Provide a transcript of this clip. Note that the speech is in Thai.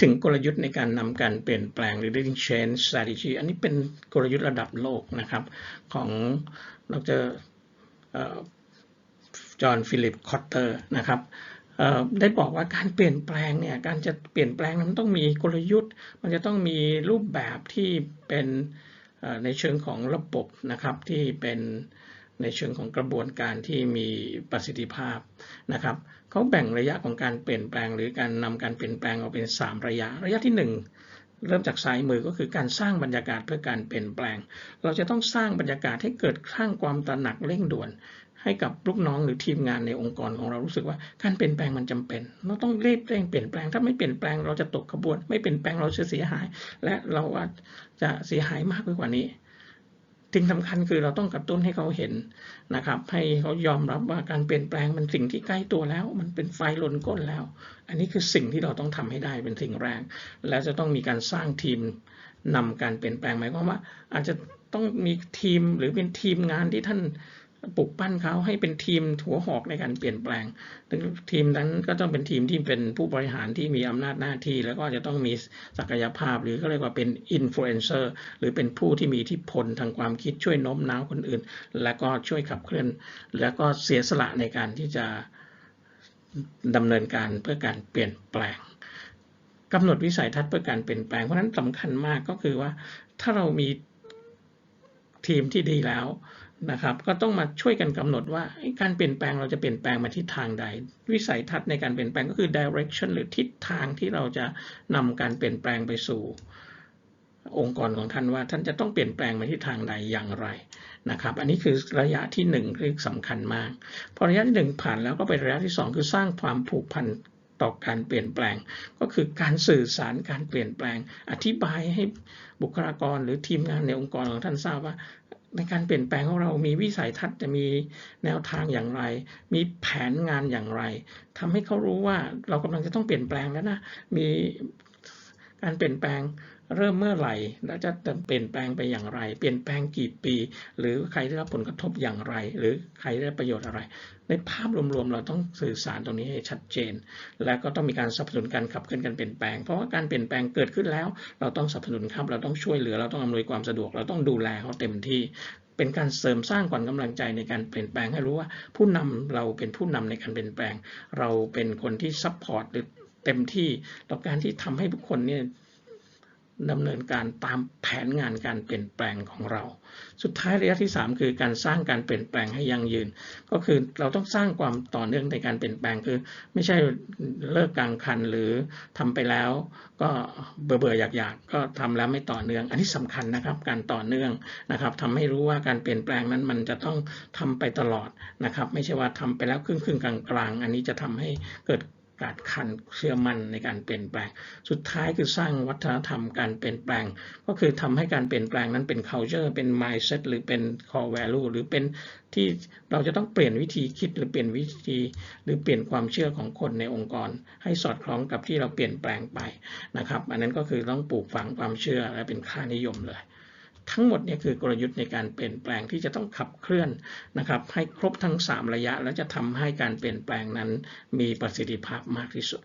ถึงกลยุทธ์ในการนำการเปลี่ยนแปลง leading change strategy อันนี้เป็นกลยุทธ์ระดับโลกนะครับ ของดรจอห์นฟิลิปคอตเตอร์นะครับได้บอกว่าการเปลี่ยนแปลงเนี่ยการจะเปลี่ยนแปลงมันต้องมีกลยุทธ์ มันจะต้องมีรูปแบบที่เป็นในเชิงของระบบนะครับที่เป็น ในเชิงของกระบวนการที่มีประสิทธิภาพนะครับเขาแบ่งระยะของการเปลี่ยนแปลง หรือการนำการเปลี่ยนแปลงออกเป็น 3 ระยะ ระยะที่ 1 เริ่มจากซ้ายมือก็คือการสร้างบรรยากาศเพื่อการเปลี่ยนแปลง เราจะต้องสร้างบรรยากาศให้เกิดสร้างความตระหนักเร่งด่วนให้กับลูกน้องหรือทีมงานในองค์กรของเรารู้สึกว่าการเปลี่ยนแปลงมันจำเป็น เราต้องเรีบเร่งเปลี่ยนแปลง ถ้าไม่เปลี่ยนแปลงเราจะตกขบวน ไม่เปลี่ยนแปลงเราจะเสียหาย และเราอาจจะเสียหายมากไปกว่านี้ สิ่งสำคัญคือเราต้องกระตุ้นให้เขาเห็นนะครับ ให้เขายอมรับว่าการเปลี่ยนแปลงมันสิ่งที่ใกล้ตัวแล้ว มันเป็นไฟลนก้นแล้ว อันนี้คือสิ่งที่เราต้องทำให้ได้เป็นสิ่งแรก และจะต้องมีการสร้างทีมนำการเปลี่ยนแปลงหมายความว่า อาจจะต้องมีทีมหรือเป็นทีมงานที่ท่าน ปลุกปั้นเขาให้เป็นทีมหัวหอกในการเปลี่ยนแปลงทีมนั้นก็ต้องเป็นทีมที่เป็นผู้บริหารที่มีอำนาจหน้าที่ แล้วก็จะต้องมีศักยภาพ หรือก็เรียกว่าเป็นอินฟลูเอนเซอร์หรือเป็นผู้ที่มีอิทธิพลทางความคิดช่วยโน้มน้าวคนอื่น และก็ช่วยขับเคลื่อน แล้วก็เสียสละในการที่จะดำเนินการเพื่อการเปลี่ยนแปลงกำหนดวิสัยทัศน์เพื่อการเปลี่ยนแปลงเพราะนั้นสำคัญมากก็คือว่าถ้าเรามีทีมที่ดีแล้ว นะครับ ก็ต้องมาช่วยกันกำหนดว่าการเปลี่ยนแปลงเราจะเปลี่ยนแปลงมาทิศทางใด วิสัยทัศน์ในการเปลี่ยนแปลงก็คือ direction หรือทิศทางที่เราจะนำการเปลี่ยนแปลงไปสู่ องค์กรของท่านว่าท่านจะต้องเปลี่ยนแปลงมาทิศทางใดอย่างไรนะครับ อันนี้คือระยะที่1ที่สำคัญมาก พอระยะที่1ผ่านแล้วก็ไประยะที่ 2 คือสร้างความผูกพันต่อการเปลี่ยนแปลง ก็คือการสื่อสารการเปลี่ยนแปลง อธิบายให้บุคลากรหรือทีมงานในองค์กรของท่านทราบว่า ในการเปลี่ยนแปลงของเรามีวิสัยทัศน์จะมีแนวทางอย่างไร มีแผนงานอย่างไรทำให้เขารู้ว่าเรากำลังจะต้องเปลี่ยนแปลงแล้วนะ มี การเปลี่ยนแปลงเริ่มเมื่อไหร่ แล้วจะเปลี่ยนแปลงไปอย่างไร เปลี่ยนแปลงกี่ปี หรือใครได้รับผลกระทบอย่างไร หรือใครได้ประโยชน์อะไร ในภาพรวมๆ เราต้องสื่อสารตรงนี้ให้ชัดเจน และก็ต้องมีการสนับสนุนการขับเคลื่อนการเปลี่ยนแปลง เพราะว่าการเปลี่ยนแปลงเกิดขึ้นแล้ว เราต้องสนับสนุนครับ เราต้องช่วยเหลือ เราต้องอำนวยความสะดวก เราต้องดูแลเขาเต็มที่ เป็นการเสริมสร้างขวัญกำลังใจในการเปลี่ยนแปลงให้รู้ว่า ผู้นำเราเป็นผู้นำในการเปลี่ยนแปลง เราเป็นคนที่ซัพพอร์ตหรือ เต็มที่ต่อการที่ทำให้ทุกคนเนี่ยดำเนินการตามแผนงานการเปลี่ยนแปลงของเรา สุดท้ายระยะที่ 3 คือการสร้างการเปลี่ยนแปลงให้ยั่งยืน ก็คือเราต้องสร้างความต่อเนื่องในการเปลี่ยนแปลงคือ ไม่ใช่เลิกกลางคันหรือทำไปแล้ว ก็เบื่อเบื่ออยากอยากก็ทำแล้วไม่ต่อเนื่อง อันนี้สำคัญนะครับการต่อเนื่องนะครับทำให้รู้ว่าการเปลี่ยนแปลงนั้นมันจะต้องทำไปตลอดนะครับ ไม่ใช่ว่าทำไปแล้วครึ่งครึ่งกลางกลางอันนี้จะทำให้เกิด การคันเชื่อมั่นในการเปลี่ยนแปลง สุดท้ายคือสร้างวัฒนธรรมการเปลี่ยนแปลง ก็คือทำให้การเปลี่ยนแปลงนั้นเป็น culture เป็น mindset หรือเป็น core value หรือเป็นที่เราจะต้องเปลี่ยนวิธีคิดหรือเปลี่ยนวิธี หรือเปลี่ยนความเชื่อของคนในองค์กร ให้สอดคล้องกับที่เราเปลี่ยนแปลงไปนะครับ อันนั้นก็คือต้องปลูกฝังความเชื่อและเป็นค่านิยมเลย ทั้งหมดเนี่ยคือกลยุทธ์ในการเปลี่ยนแปลงที่จะต้องขับเคลื่อนนะครับให้ครบทั้ง 3 ระยะ แล้วจะทำให้การเปลี่ยนแปลงนั้นมีประสิทธิภาพมากที่สุด